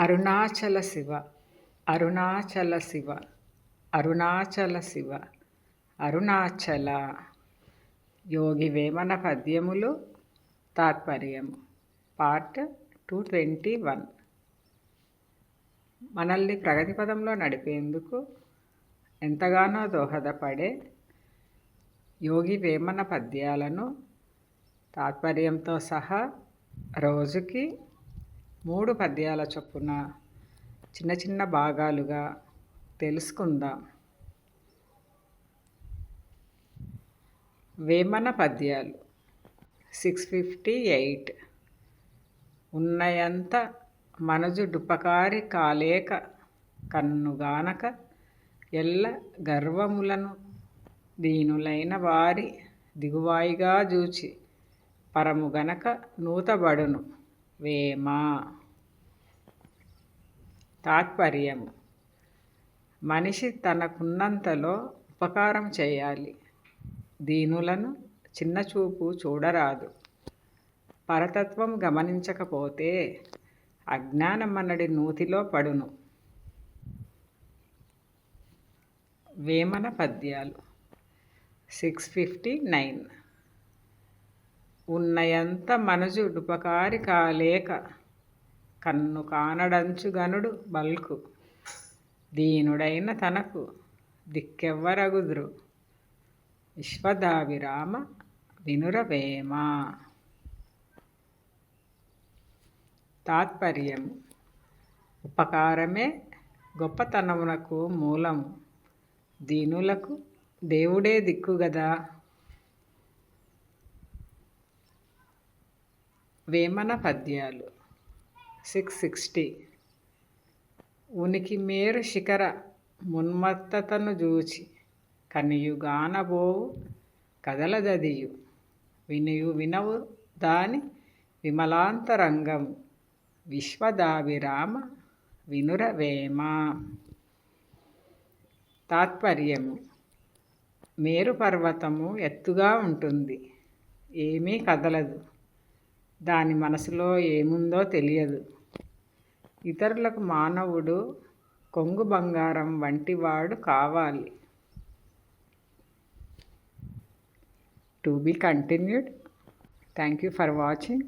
అరుణాచల శివ అరుణాచల శివ అరుణాచల శివ అరుణాచల. యోగి వేమన పద్యములు తాత్పర్యము. Part two twenty one. మనల్ని ప్రగతి పదంలో నడిపేందుకు ఎంతగానో దోహదపడే యోగి వేమన పద్యాలను తాత్పర్యంతో సహా రోజుకి మూడు పద్యాల చొప్పున చిన్న చిన్న భాగాలుగా తెలుసుకుందాం. వేమన పద్యాలు. Six fifty eight. ఉన్నయంత మనజు డుపకారి కాలేక కన్నుగానక ఎల్ల గర్వములను దీనులైన వారి దిగువాయిగా జూచి పరము గనక నూతబడును. వేమ తాత్పర్యం మనిషి తనకున్నంతలో ఉపకారం చేయాలి. దీనులను చిన్నచూపు చూడరాదు. పరతత్వం గమనించకపోతే అజ్ఞానమన్నడి నూతిలో పడును. వేమన పద్యాలు. Six fifty nine. ఉన్నయంత మనజుడుపకారి కాలేక కన్ను కానడంచు గనుడు బల్కు. దీనుడైన తనకు దిక్కెవ్వరగుదురు. విశ్వదావిరామ వినురవేమ. తాత్పర్యం ఉపకారమే గొప్పతనమునకు మూలము. దీనులకు దేవుడే దిక్కు గదా వేమన పద్యాలు. Six sixty. ఉనికి మేరు శిఖర మున్మత్తతను జూచి కనియుగానబోవు కదలదదియు వినియు వినవు దాని విమలాంతరంగం విశ్వదావిరామ వినురవేమ తాత్పర్యము. మేరు పర్వతము ఎత్తుగా ఉంటుంది. ఏమీ కదలదు. దాని మనసులో ఏముందో తెలియదు. ఇతరులకు మానవుడు కొంగు బంగారం వంటివాడు కావాలి. To be continued. Thank you for watching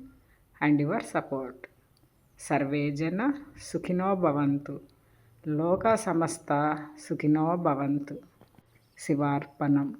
and your support. Survey జన సుఖినో భవంతు. లోక సమస్త సుఖినో భవంతు. శివార్పణం.